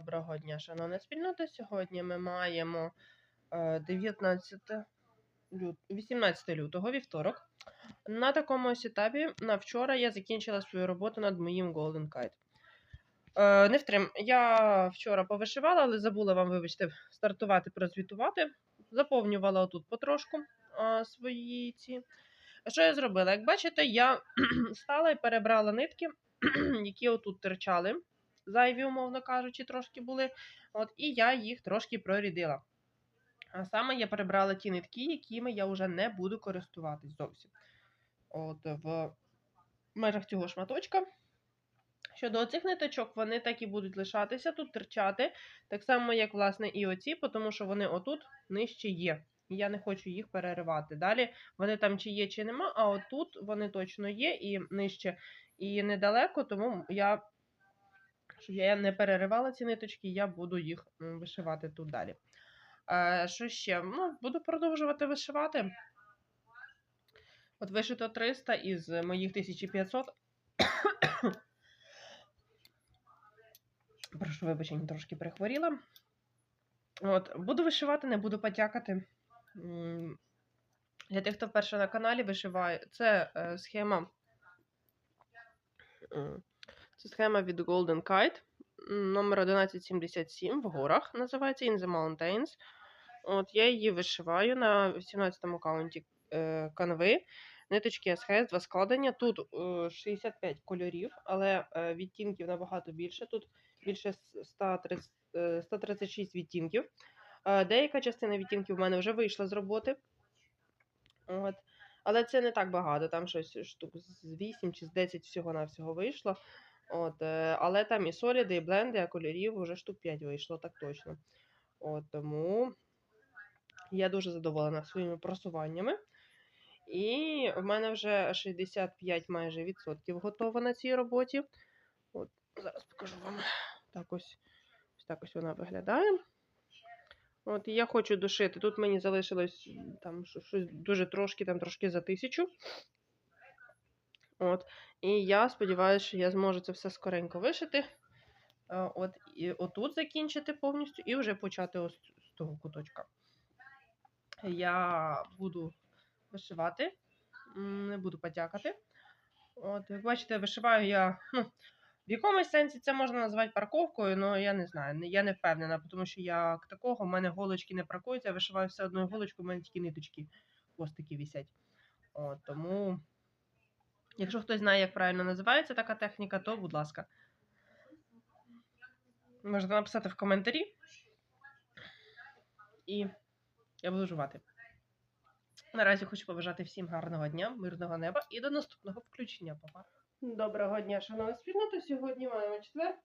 Доброго дня, шановна спільнота. Сьогодні ми маємо е, 19 лют... 18 лютого, вівторок. На такому ось на вчора я закінчила свою роботу над моїм Golden Kite. Е, не втрим. Я вчора повишивала, але забула вам, вибачте, стартувати, прозвітувати. Заповнювала отут потрошку е, свої ці. Що я зробила? Як бачите, я стала і перебрала нитки, які отут терчали зайві, умовно кажучи, трошки були. От, І я їх трошки прорідила. А саме я перебрала ті нитки, якими я вже не буду користуватись зовсім. От в межах цього шматочка. Щодо оцих ниточок, вони так і будуть лишатися тут терчати. Так само, як, власне, і оці, тому що вони отут нижче є. І я не хочу їх переривати. Далі вони там чи є, чи нема, а отут вони точно є і нижче, і недалеко, тому я щоб я не переривала ці ниточки, я буду їх вишивати тут далі. Е, що ще? Ну, буду продовжувати вишивати. От вишито 300 із моїх 1500. Прошу вибачення, трошки перехворіла. От, буду вишивати, не буду потякати. Для тих, хто вперше на каналі вишиває, це е, схема. Це схема від Golden Kite. Номер 1177 в горах називається In the Mountains. От я її вишиваю на 18-му каунті е, канви. Ниточки SHS, два складення. Тут е, 65 кольорів, але е, відтінків набагато більше. Тут більше 130, е, 136 відтінків. Е, деяка частина відтінків в мене вже вийшла з роботи. От. Але це не так багато, там щось штук з 8 чи з 10 всього-навсього вийшло. От, е, але там і соліди, і бленди, а кольорів вже штук 5 вийшло, так точно. От, тому я дуже задоволена своїми просуваннями. І в мене вже 65 майже відсотків готово на цій роботі. От, зараз покажу вам. Так ось, ось так ось вона виглядає. От, я хочу дошити. Тут мені залишилось там щось дуже трошки, там трошки за тисячу. От, і я сподіваюся, що я зможу це все скоренько вишити. Е, От, і отут закінчити повністю і вже почати ось з того куточка. Я буду вишивати, не буду потякати. От, як бачите, вишиваю я. Ну, в якомусь сенсі це можна назвати парковкою, але я не знаю, я не впевнена, тому що як такого, в мене голочки не паркуються, я вишиваю все одною голочкою, в мене тільки ниточки, хвостики вісять. От, тому, якщо хтось знає, як правильно називається така техніка, то будь ласка. Можете написати в коментарі. І я буду жувати. Наразі хочу побажати всім гарного дня, мирного неба і до наступного включення, папа. Доброго дня, шановна спільнота. Сьогодні маємо четвер.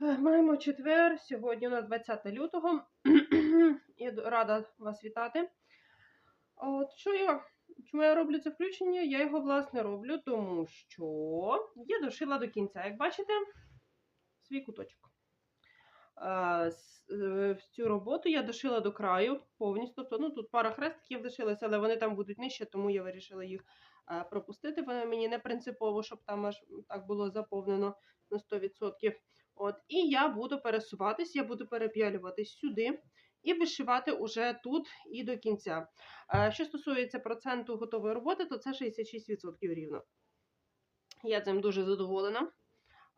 Е, Маємо четвер. Сьогодні у нас 20 лютого. І рада вас вітати. От що я, чому я роблю це включення? Я його, власне, роблю, тому що я дошила до кінця. Як бачите, свій куточок. Е, цю роботу я дошила до краю повністю. Тобто, ну тут пара хрестиків лишилася, але вони там будуть нижче, тому я вирішила їх пропустити. Вони мені не принципово, щоб там аж так було заповнено на 100%. От, і я буду пересуватись, я буду переп'ялюватись сюди і вишивати уже тут і до кінця. Е, Що стосується проценту готової роботи, то це 66% рівно. Я цим дуже задоволена.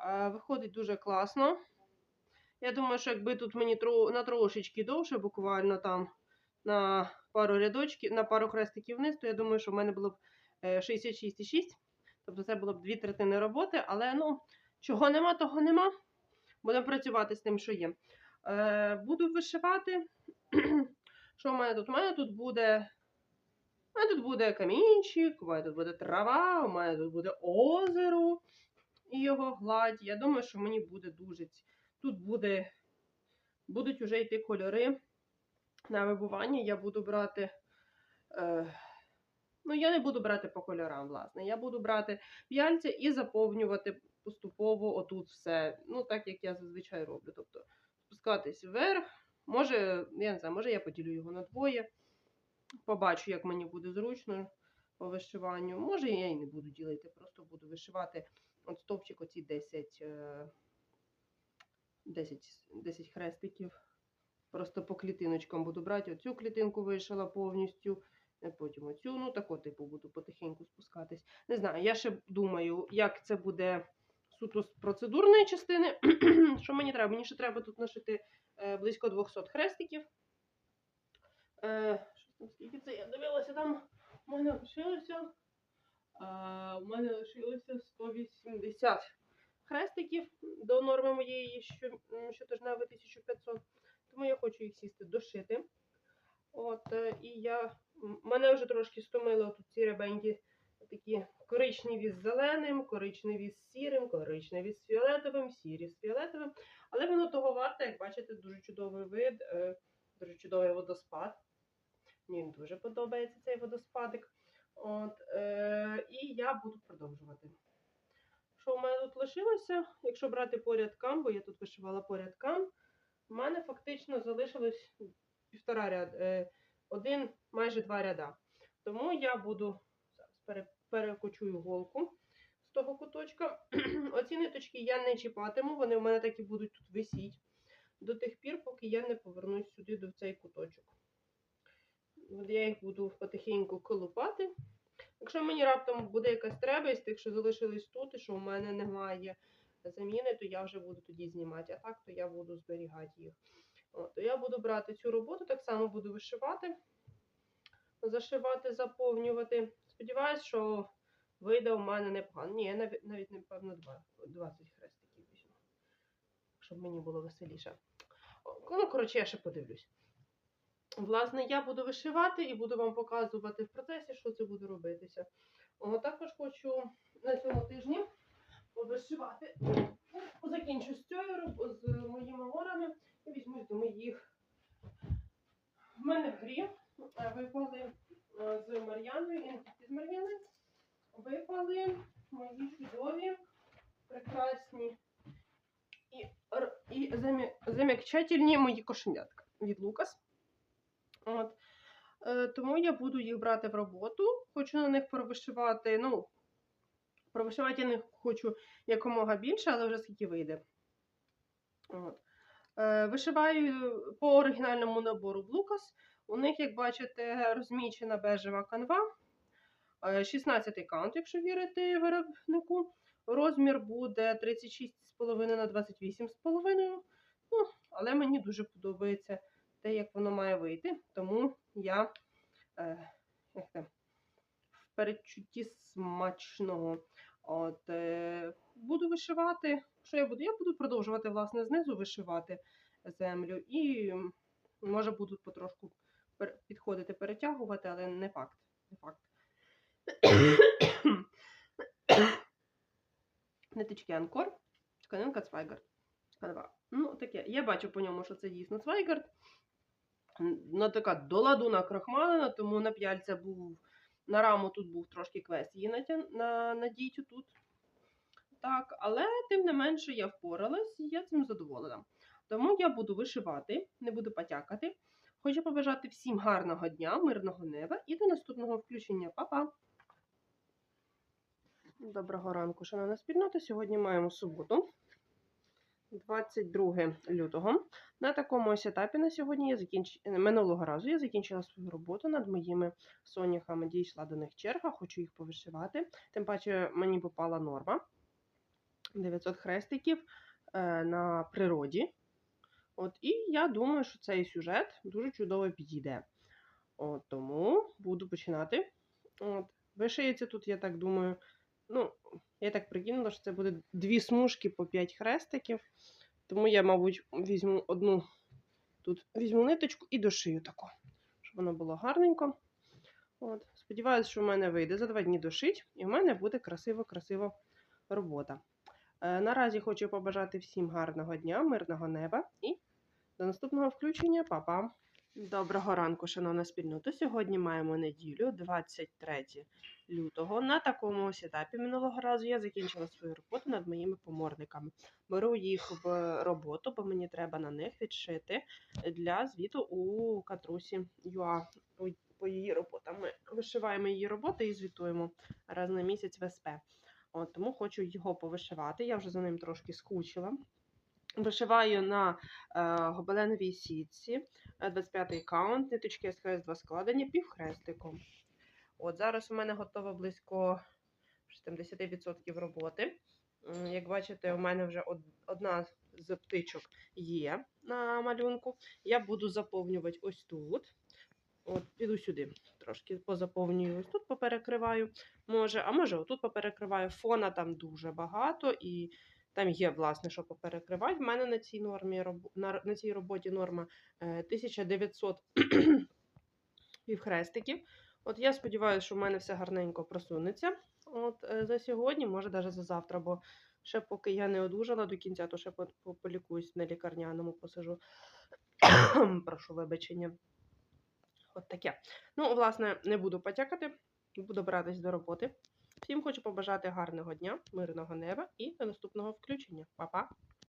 Е, Виходить дуже класно. Я думаю, що якби тут мені на трошечки довше, буквально там на пару рядочків, на пару хрестиків вниз, то я думаю, що в мене було б е, 66,6. Тобто це було б дві третини роботи, але ну, чого нема, того нема. Будемо працювати з тим, що є. Е, буду вишивати. Що в мене тут? У мене тут буде. У мене тут буде камінчик, у мене тут буде трава, у мене тут буде озеро і його гладь. Я думаю, що мені буде дуже. Тут буде, будуть вже йти кольори на вибування. Я буду брати. Е, ну, я не буду брати по кольорам, власне. Я буду брати п'яльця і заповнювати поступово отут все. Ну, так як я зазвичай роблю. Тобто спускатись вверх. Може, я не знаю, може я поділю його на двоє. Побачу, як мені буде зручно по вишиванню. Може, я і не буду ділити, просто буду вишивати от стовпчик оці 10. Е, 10, 10 хрестиків. Просто по клітиночкам буду брати. Оцю клітинку вишила повністю, е, потім оцю, ну тако типу буду потихеньку спускатись. Не знаю, я ще думаю, як це буде суто з процедурної частини. Що мені треба? Мені ще треба тут нашити е, близько 200 хрестиків. Е, скільки це я дивилася там? У мене лишилося. У мене лишилося 180 хрестиків до норми моєї щотижневої 1500. Тому я хочу їх сісти дошити. От, е, і я, мене вже трошки стомило тут ці рябенькі такі коричневі з зеленим, коричневі з сірим, коричневі з фіолетовим, сірі з фіолетовим. Але воно того варте, як бачите, дуже чудовий вид, е, дуже чудовий водоспад. Мені дуже подобається цей водоспадик. От, е, і я буду продовжувати. Що в мене тут лишилося? Якщо брати по рядкам, бо я тут вишивала по рядкам, в мене фактично залишилось півтора ряд, е, один, майже два ряда. Тому я буду перекочую голку з того куточка. Оці ниточки я не чіпатиму, вони в мене так і будуть тут висіти до тих пір, поки я не повернусь сюди до цей куточок. От я їх буду потихеньку колупати. Якщо мені раптом буде якась треба із тих, що залишились тут, і що в мене немає заміни, то я вже буду тоді знімати. А так, то я буду зберігати їх. От, то я буду брати цю роботу, так само буду вишивати, зашивати, заповнювати. Сподіваюсь, що вийде у мене непогано. Ні, я навіть, навіть напевно, 20 хрестиків візьму, щоб мені було веселіше. Ну, коротше, я ще подивлюсь. Власне, я буду вишивати і буду вам показувати в процесі, що це буду робитися. О, також хочу на цьому тижні повишивати. Закінчу з цією роб- з моїми горами і візьмусь до моїх. В мене в грі е, випали е, з Мар'яною, і не тільки з Мар'яною, випали мої чудові, прекрасні і, р- і замі- зам'якчательні мої кошенятка від Лукас. От. Е, тому я буду їх брати в роботу. Хочу на них провишивати. Ну, провишивати я не хочу якомога більше, але вже скільки вийде. От. Е, вишиваю по оригінальному набору Блукас. У них, як бачите, розмічена бежева канва. Е, 16 каунт, якщо вірити виробнику. Розмір буде 36,5 на 28,5. Ну, але мені дуже подобається те, як воно має вийти. Тому я е, як це, в передчутті смачного. От, е, буду вишивати. Що я буду? Я буду продовжувати, власне, знизу вишивати землю. І може буду потрошку підходити, перетягувати, але не факт. Не факт. Ниточки Анкор, тканинка Цвайгард. Ну, таке. Я бачу по ньому, що це дійсно Цвайгард. Н- Ну, така до ладу накрахмалена, тому на п'яльця був, на раму тут був трошки квест її натя... на, надіть тут. Так, але тим не менше я впоралась і я цим задоволена. Тому я буду вишивати, не буду потякати. Хочу побажати всім гарного дня, мирного неба і до наступного включення. Па-па! Доброго ранку, шановна спільнота. Сьогодні маємо суботу, 22 лютого. На такому ось етапі на сьогодні я закінч... минулого разу я закінчила свою роботу над моїми соняхами. Дійшла до них черга, хочу їх повишивати. Тим паче мені попала норма 900 хрестиків е, на природі. От, і я думаю, що цей сюжет дуже чудово підійде. От, тому буду починати. От, вишиється тут, я так думаю. Ну, я так прикинула, що це буде дві смужки по 5 хрестиків. Тому я, мабуть, візьму одну тут візьму ниточку і дошию таку, щоб воно було гарненько. От. Сподіваюсь, що в мене вийде за два дні дошить, і в мене буде красиво-красива робота. Е, наразі хочу побажати всім гарного дня, мирного неба і до наступного включення, Па-па! Доброго ранку, шановна спільнота. Сьогодні маємо неділю, 23 лютого. На такому ось минулого разу я закінчила свою роботу над моїми поморниками. Беру їх в роботу, бо мені треба на них відшити для звіту у катрусі ЮА. По її роботам. Ми вишиваємо її роботи і звітуємо раз на місяць в СП. От, тому хочу його повишивати. Я вже за ним трошки скучила. Вишиваю на е, гобеленовій сітці, е, 25-й каунт, ниточки СКС 2 складені півхрестиком. От зараз у мене готово близько 70% роботи. Як бачите, у мене вже одна з птичок є на малюнку. Я буду заповнювати ось тут. От, піду сюди, трошки позаповнюю. Ось тут поперекриваю, може, а може, отут поперекриваю. Фона там дуже багато, і там є, власне, що поперекривати. В мене на цій нормі на, цій роботі норма е, 1900 півхрестиків. От я сподіваюся, що в мене все гарненько просунеться. От е, за сьогодні, може, навіть за завтра, бо ще поки я не одужала до кінця, то ще по- по- полікуюсь на лікарняному посижу. Прошу вибачення. От таке. Ну, власне, не буду потякати, буду братись до роботи. Всім хочу побажати гарного дня, мирного неба і до наступного включення. Па-па!